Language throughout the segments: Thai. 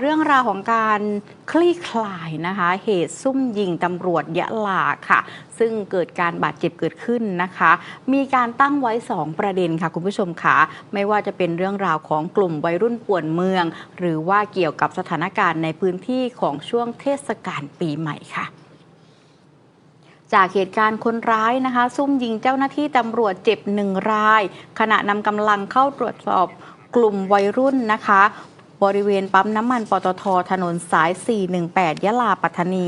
เรื่องราวของการคลี่คลายนะคะ เหตุซุ่มยิงตำรวจยะลาค่ะ ซึ่งเกิดการบาดเจ็บเกิดขึ้นนะคะ มีการตั้งไว้ 2 ประเด็นค่ะคุณผู้ชมค่ะ ไม่ว่าจะเป็นเรื่องราวของกลุ่มวัยรุ่นป่วนเมือง หรือว่าเกี่ยวกับสถานการณ์ในพื้นที่ของช่วงเทศกาลปีใหม่ค่ะจากเหตุการณ์คนร้ายนะคะ ซุ่มยิงเจ้าหน้าที่ตำรวจเจ็บหนึ่งราย ขณะนำกำลังเข้าตรวจสอบกลุ่มวัยรุ่นนะคะ บริเวณปั๊มน้ำมันปตทถนนสาย 418 ยะลาปัตตานี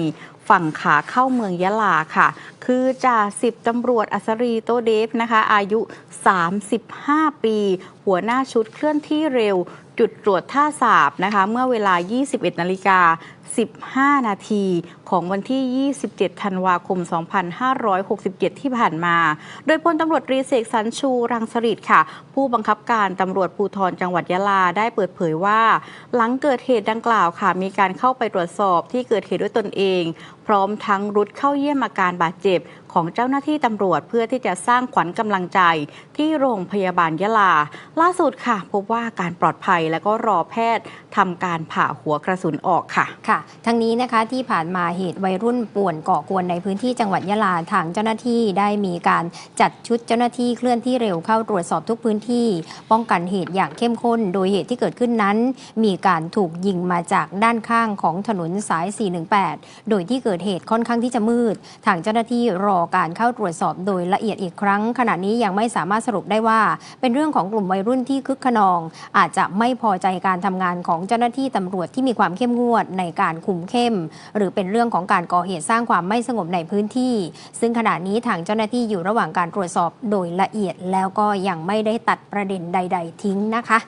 ฝั่งขาเข้าเมืองยะลาค่ะ คือจ่าสิบตำรวจอัสรีโตเดฟนะคะ อายุ 35 ปี หัวหน้าชุดเคลื่อนที่เร็ว จุดตรวจท่าสาบนะคะ เมื่อเวลา 21 นาฬิกา15 นาทีของวันที่ 27 ธันวาคม 2567 ที่ผ่านมา โดยพลตำรวจตรีเสกสรรชูรังสฤษดิ์ค่ะ ผู้บังคับการตำรวจภูธรจังหวัดยะลาได้เปิดเผยว่า หลังเกิดเหตุดังกล่าวค่ะ มีการเข้าไปตรวจสอบที่เกิดเหตุด้วยตนเอง พร้อมทั้งรุดเข้าเยี่ยมอาการบาดเจ็บของเจ้าหน้าที่ตำรวจเพื่อที่จะสร้างขวัญกำลังใจที่โรงพยาบาลยะลา ล่าสุดค่ะ พบว่าการปลอดภัยและก็รอแพทย์ทำการผ่าหัวกระสุนออกค่ะค่ะ ทั้งนี้นะคะที่ผ่านมาเหตุวัยรุ่นป่วนก่อกวนในพื้นที่จังหวัดยะลาทางเจ้าหน้าที่ได้มีการจัดชุดเจ้าหน้าที่เคลื่อนที่เร็วเข้าตรวจสอบทุกพื้นที่ ป้องกันเหตุอย่างเข้มข้น โดยเหตุที่เกิดขึ้นนั้น มีการถูกยิงมาจากด้านข้างของถนนสาย 418 โดยที่เกิดเหตุค่อนข้างที่จะมืด ทางเจ้าหน้าที่รอการเข้าตรวจสอบโดยละเอียดอีกครั้ง ขณะนี้ยังไม่สามารถสรุปได้ว่าเป็นเรื่องของกลุ่มวัยรุ่นที่คึกขนอง อาจจะไม่พอใจการทำงานของเจ้าหน้าที่ตำรวจที่มีความเข้มงวดในการคุมเข้ม หรือเป็นเรื่องของการก่อเหตุสร้างความไม่สงบในพื้นที่ ซึ่งขณะนี้ทางเจ้าหน้าที่อยู่ระหว่างการตรวจสอบโดยละเอียดแล้วก็ยังไม่ได้ตัดประเด็นใด ๆ ทิ้งนะคะ